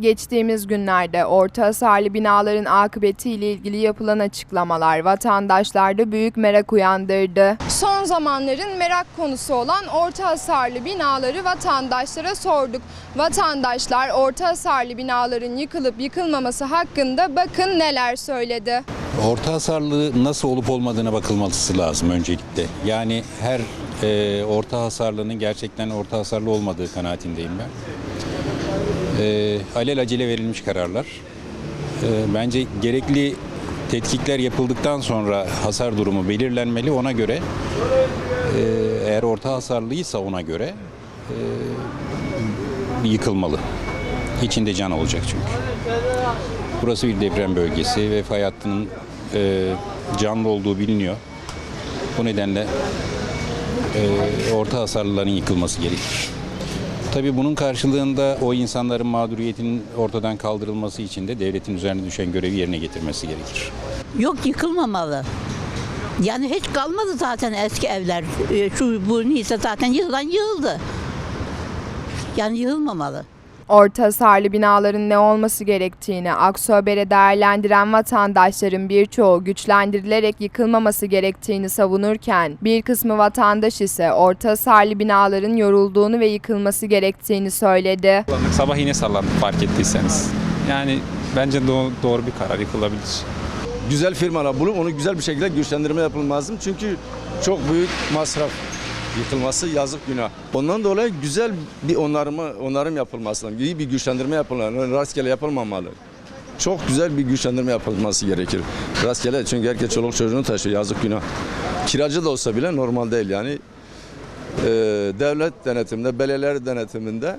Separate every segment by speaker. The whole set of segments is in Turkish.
Speaker 1: Geçtiğimiz günlerde orta hasarlı binaların akıbetiyle ilgili yapılan açıklamalar vatandaşlarda büyük merak uyandırdı. Son zamanların merak konusu olan orta hasarlı binaları vatandaşlara sorduk. Vatandaşlar orta hasarlı binaların yıkılıp yıkılmaması hakkında bakın neler söyledi.
Speaker 2: Orta hasarlı nasıl olup olmadığına bakılması lazım öncelikle. Yani her e, orta hasarlının gerçekten orta hasarlı olmadığı kanaatindeyim ben. E, alel acele verilmiş kararlar. E, bence gerekli tetkikler yapıldıktan sonra hasar durumu belirlenmeli. Ona göre e, eğer orta hasarlıysa ona göre e, yıkılmalı. İçinde can olacak çünkü. Burası bir deprem bölgesi ve fay hattının e, canlı olduğu biliniyor. Bu nedenle e, orta hasarlıların yıkılması gerekir. Tabii bunun karşılığında o insanların mağduriyetinin ortadan kaldırılması için de devletin üzerine düşen görevi yerine getirmesi gerekir.
Speaker 3: Yok yıkılmamalı. Yani hiç kalmadı zaten eski evler. Ee, Şu bu neyse zaten yılan yığıldı. Yani yığılmamalı.
Speaker 1: Orta hasarlı binaların ne olması gerektiğini Aksu Haber'e değerlendiren vatandaşların birçoğu güçlendirilerek yıkılmaması gerektiğini savunurken bir kısmı vatandaş ise orta hasarlı binaların yorulduğunu ve yıkılması gerektiğini söyledi.
Speaker 4: Sabah yine sallandık fark ettiyseniz. Yani bence do- doğru bir karar yıkılabilir.
Speaker 5: güzel firmalar bulup onu güzel bir şekilde güçlendirme yapılması lazım. Çünkü çok büyük masraf yıkılması yazık günah. Ondan dolayı güzel bir onarımı, onarım yapılması lazım. İyi bir güçlendirme yapılmalı. Rastgele yapılmamalı. Çok güzel bir güçlendirme yapılması gerekir. Rastgele çünkü herkes çoluk çocuğunu taşıyor yazık günah. Kiracı da olsa bile normal değil yani. Ee, devlet denetiminde, belediyeler denetiminde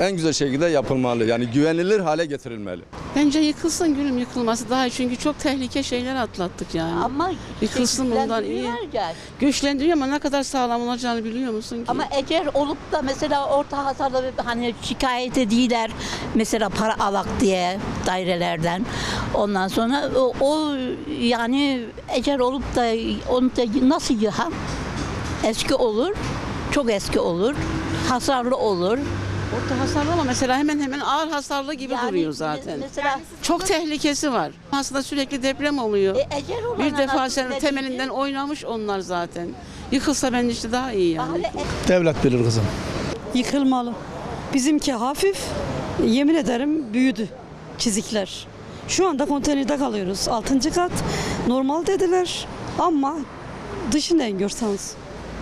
Speaker 5: en güzel şekilde yapılmalı. Yani güvenilir hale getirilmeli.
Speaker 6: Bence yıkılsın gülüm yıkılması daha iyi çünkü çok tehlike şeyler atlattık yani.
Speaker 3: Ama
Speaker 6: Yıkılsın bundan iyi.
Speaker 3: şekillendiriyorlar.
Speaker 6: Güçlendiriyor ama ne kadar sağlam olacağını biliyor musun ki?
Speaker 3: Ama eğer olup da mesela orta hasarlı bir- hani şikayet ediler mesela para alak diye dairelerden. Ondan sonra o, o yani eğer olup da onu da nasıl yıhan eski olur, çok eski olur, hasarlı olur.
Speaker 6: Orta hasarlı ama mesela hemen hemen ağır hasarlı gibi
Speaker 3: Yani
Speaker 6: duruyor zaten.
Speaker 3: Mesela
Speaker 6: Çok tehlikesi var. Aslında sürekli deprem oluyor.
Speaker 3: e, olana
Speaker 6: bir defa
Speaker 3: dedi
Speaker 6: temelinden oynamış onlar zaten. Yıkılsa bence işte daha iyi yani.
Speaker 7: Devlet bilir kızım.
Speaker 8: Yıkılmalı. Bizimki hafif, yemin ederim büyüdü çizikler. Şu anda konteynerde kalıyoruz. 6. kat normal dediler ama dışından görseniz.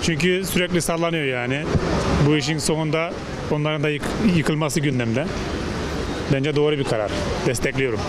Speaker 7: Çünkü sürekli sallanıyor yani. Bu işin sonunda onların da yık- yıkılması gündemde. Bence doğru bir karar. Destekliyorum.